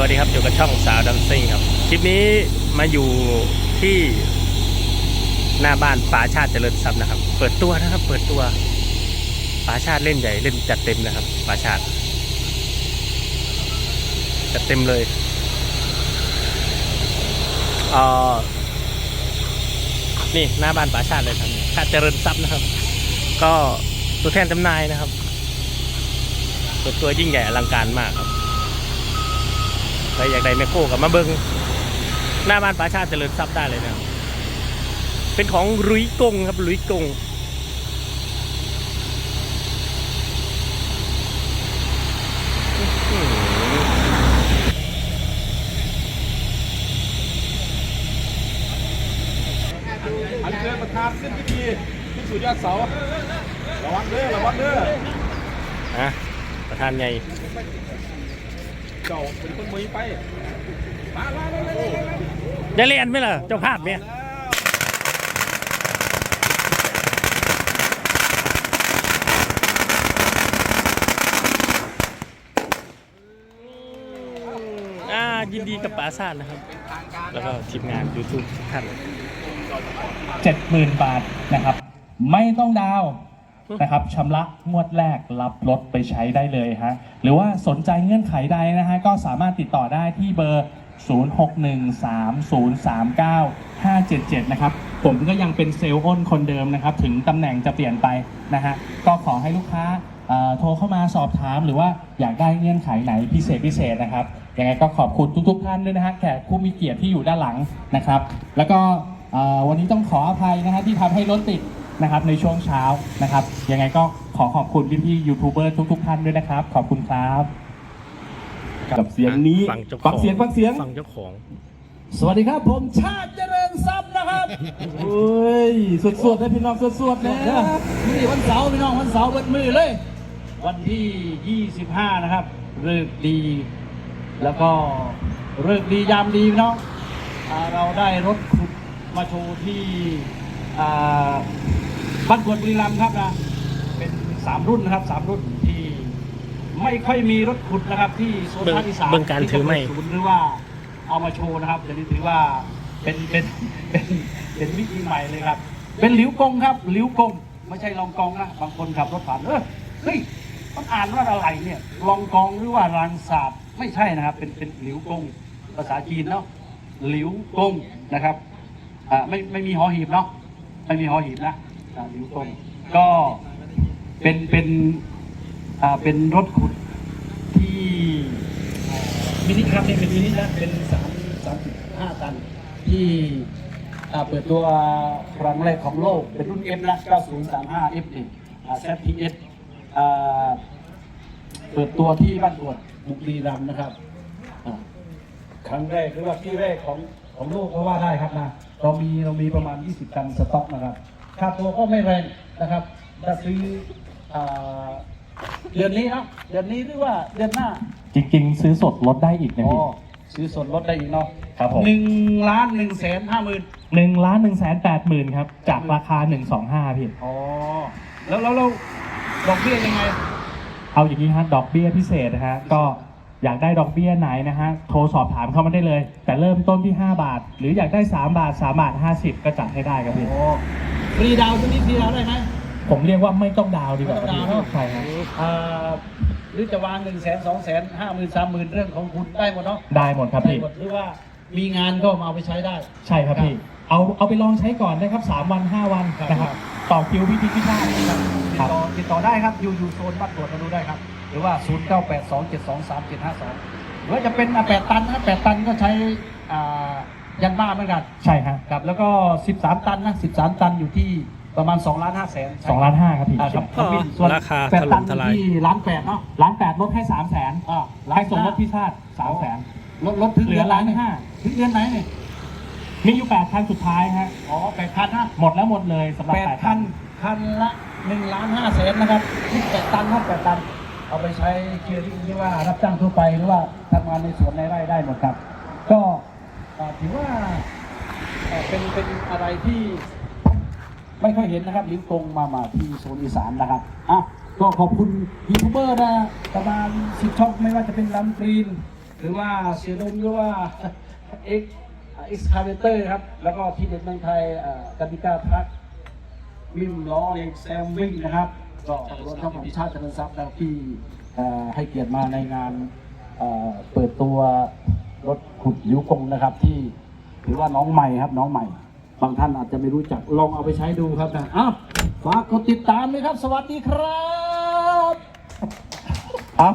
วัสดีครับอยู่กับช่องสาวดัมซิงครับ คลิปนี้มาอยู่ที่หน้าบ้านป๋าชาติเจริญทรัพย์นะครับ เปิดตัวนะครับ เปิดตัวป๋าชาติเล่นใหญ่เล่นจัดเต็มนะครับป๋าชาติ จัดเต็มเลยเออนี่หน้าบ้านป๋าชาติเลยครับชาติเจริญทรัพย์นะครับ ก็ตัวแทนจำหน่ายนะครับ เปิดตัวยิ่งใหญ่อลังการมากครับ ครอยากได้แมคโครกับมาเบิงหน้าบ้านป้าชาติเจริญทรัพย์ได้เลยนะครับเป็นของรุยกงครับรุยกงอื้อหืออันเชิญประธานขึ้นพิธีที่สุดยอดเสาระวังเด้อระวังเด้ออะประธานใหญ่ เจ้าเป็นคนมือไปมามามามามาได้เรียนไหมล่ะเจ้าภาพเนี่ยยินดีกับป๋าชาตินะครับ แล้วก็ทีมงาน YouTube ทุกท่าน70,000บาทนะครับ ไม่ต้องดาว นะครับชำระงวดแรกรับรถไปใช้ได้เลยฮะหรือว่าสนใจเงื่อนไขใดนะฮะก็สามารถติดต่อได้ที่เบอร์ 0613039577 นะครับ ผมก็ยังเป็นเซลล์อ้นคนเดิมนะครับ ถึงตำแหน่งจะเปลี่ยนไปนะฮะก็ขอให้ลูกค้าโทรเข้ามาสอบถามหรือว่าอยากได้เงื่อนไขไหนพิเศษพิเศษนะครับยังไงก็ขอบคุณทุกๆท่านด้วยนะฮะแขกผู้มีเกียรติที่อยู่ด้านหลังนะครับ แล้วก็วันนี้ต้องขออภัยนะฮะที่ทำให้รถติด นะครับในช่วงเช้านะครับยังไงก็ขอขอบคุณพี่ๆยูทูบเบอร์ทุกๆท่านด้วยนะครับ ขอบคุณครับกับเสียงนี้ฟังเจ้าของฟังเสียงฟังเสียง ฟังเจ้าของสวัสดีครับ ผมชาติเจริญทรัพย์นะครับเฮ้ยสวดๆนะพี่น้องสวดๆนะนี่วันเสาร์พี่น้องวันเสาร์เบิดมือเลย วันที่ 25 นะครับเลิกษ์ดี แล้วก็เลิกษ์ดียามดีพี่น้องอาเราได้รถขุดมาโชว์ที่อ่า บ้านกวดบุรีรัมย์ครับนะเป็นสามรุ่นนะครับสามรุ่นที่ไม่ค่อยมีรถขุดนะครับ ที่โซนภาคอีสานเบิ่งการถือไม้ที่จะเป็นศูนย์หรือว่าเอามาโชว์นะครับเดี๋ยวนี้ถือว่าเป็นเป็นเป็นเป็นวิธีใหม่เลยครับ เป็นหลิวกงครับหลิวกงไม่ใช่ลองกองนะบางคนขับรถผ่านเออเฮ้ยมันอ่านว่าอะไรเนี่ยลองกองหรือว่ารังสาบไม่ใช่นะครับ เป็นเป็นหลิวกงภาษาจีนเนาะหลิวกงนะครับอ่าไม่ไม่มีหอหีบเนาะไม่มีหอหีบนะ อ่าหลิวกงก็เป็นเป็นอ่าเป็นรถขุดที่มินิครับเนี่ยเป็นมินินะเป็นสามสามสิบห้าตัน ที่อ่าเปิดตัวครั้งแรกของโลก เป็นรุ่น F นะ9035 F 1อ่า ZTS อ่าเปิดตัวที่บ้านกวดบุรีรัมย์นะครับอ่าครั้งแรกหรือว่าที่แรกของของโลกก็ว่าได้ครับนะ เรามีเรามีประมาณ 20 ตันสต็อกนะครับ ค่าตัวก็ไม่แรงนะครับถ้าซื้ออ่าเดือนนี้เนาะเดือนนี้หรือว่าเดือนหน้าจริงๆ ซื้อสดลดได้อีกนะอ๋อพี่ ซื้อสดลดได้อีกเนาะครับผม หนึ่งล้านหนึ่งแสนห้าหมื่นหนึ่งล้านหนึ่งแสนแปดหมื่นครับ จากราคาหนึ่งสองห้าพี่ อ๋อแล้วแล้วเราดอกเบี้ยยังไง เอาอย่างนี้ฮะดอกเบี้ยพิเศษนะฮะก็อยากได้ดอกเบี้ยไหนนะฮะโทรสอบถามเข้ามาได้เลย แต่เริ่มต้นที่ 5 บาท หรืออยากได้ 3 บาท 3 บาท 50 ก็จัดให้ได้ครับพี่ โอ้ฟ รีดาวน์ตัวนี้ฟรีดาวน์ได้ไหม ผมเรียกว่าไม่ต้องดาวดีกว่าไม่ต้องดาวน์เนอะ ใช่ครับอ่าหรือจะวางหนึ่งแสนสองแสนห้าหมื่นสามหมื่นเรื่องของคุณได้หมดเนาะได้หมดครับได้พี่หมดหรือว่ามีงานก็มาเอาไปใช้ได้ ใช่ครับพี่เอาเอาไปลองใช้ก่อนนะครับ3วัน5วันครับ นะครับต่อคิวพี่พิพิธาครับติดครับต่อติดต่อได้ครับอยู่อยู่โซนบ้านตรวจมาดูได้ครับ หรือว่า 0 9 8 2 7 2 3 7 5 2หรือว่าจะเป็นอะ8ตันนะ8ตันก็ใช้อ่า ยันบ้าเหมือนกันใช่ฮะครับ แล้วก็ 13 ตันนะ 13 ตันอยู่ที่ประมาณ2ล้าน5แสนสองล้านห้าครับพี่อ่าครับอ๋อส่วนราคาแปดตันถล่มทลาย ที่ล้านแปดเนาะล้านแปดลดให้สามแสนอ่าให้ส่งรถพิซซ่าสามแสนลดลดถึงเหลือดืนไล้านห้าถึงเดือนไหนเนี่ยมีอยู่แปดคันสุดท้ายฮะอ๋อแปดพันนะหมดแล้วหมดเลยสำหรับแปดแปดพันคันละหนึ่งล้านห้าแสนนะครับที่แปดตันครับแปดตัน เอาไปใช้เกียร์ที่ที่ว่ารับจ้างทั่วไปหรือว่าทำงานในสวนในไร่ได้หมดครับ ก็อ่าถือว่า เป็นเป็นอะไรที่ไม่ค่อยเห็นนะครับลิ้วกงมามาที่โซนอีสานนะครับอะก็ขอบคุณยูทูบเบอร์นะประมาณสิบช่องไม่ว่าจะเป็นลำกรีน หรือว่าเสียดมหรือว่าเอ็กเอ็กซ์คาเวเตอร์ครับ แล้วก็ที่เด็ดเมืองไทยเอ่อกติกาทักวิมล้อเล็กแซมวิ่งนะครับก็รถทั้งของชาติเจริญทรัพย์แล้วที่ให้เกียรติมาในงานเปิดตัวรถขุดหลิวกงนะครับที่ ถือว่าน้องใหม่ครับน้องใหม่ บางท่านอาจจะไม่รู้จักลองเอาไปใช้ดูครับนะอ้าวฝากกดติดตามเลยครับ สวัสดีครับอ้า